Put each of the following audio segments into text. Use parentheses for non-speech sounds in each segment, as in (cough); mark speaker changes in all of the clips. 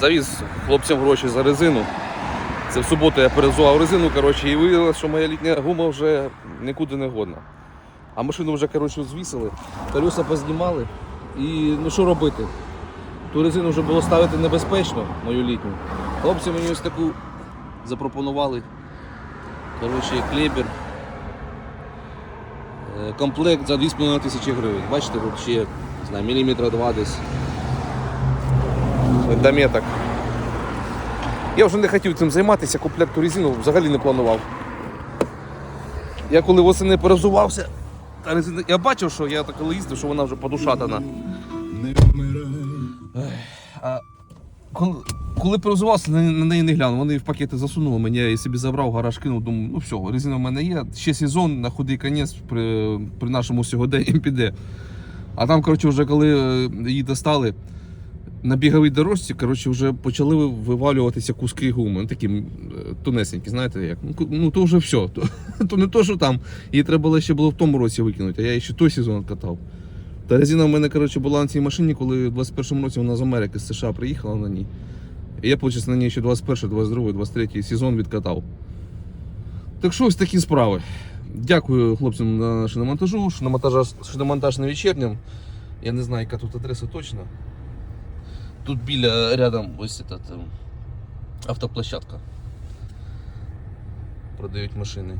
Speaker 1: Завіз хлопцям гроші за резину. Це в суботу я перезував резину, коротше, і виявилося, що моя літня гума вже нікуди не годна. А машину вже коротше, звісили, колеса познімали. І ну що робити? Ту резину вже було ставити небезпечно, мою літню. Хлопці мені ось таку запропонували. Коротше, клебер. Е, Комплект за 2,5 тисячі гривень. Бачите, ще не знаю, міліметра два десь. Дометок. Я вже не хотів цим займатися, купляти ту резину взагалі не планував. Я коли восени перезувався, та резина- я бачив, що я так коли їздив, що вона вже подушатана. А коли, коли перезувався, на, на неї не глянув. Вони в пакети засунули мені, я собі забрав, гараж кинув, думаю, ну все, резина в мене є. Ще сезон на худий конець при, при нашому сьогоденні (laughs) піде. А там, коротше, вже коли е, її достали, на біговій дорожці коротше, вже почали вивалюватися куски гуми, такі е, тонесенькі, знаєте як. Ну, Ну то вже все. То, (laughs) то не то, що там. Її треба було ще було в тому році викинути, а я ще той сезон катав. Та резина в мене коротше, була на цій машині, коли в 21-му році вона з Америки, з США приїхала на ній. І я, виходить, на ній ще 21, 22, 23 сезон відкатав. Так що ось такі справи. Дякую хлопцям на шиномонтажу. Шиномонтаж, шиномонтаж на вечірнім. Я не знаю, яка тут адреса точно. Тут біля рядом ось этот, ем, автоплощадка. Продають машини.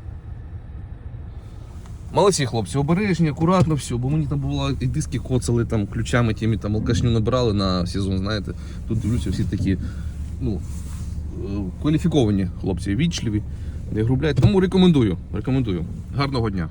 Speaker 1: Молодці хлопці, обережні, акуратно все, бо мені там було і диски коцали там ключами, тими там алкашню набирали на сезон, знаєте. Тут дивлюся, всі такі, ну, е, кваліфіковані хлопці, вічливі, не грублять. Тому рекомендую. Рекомендую. Гарного дня.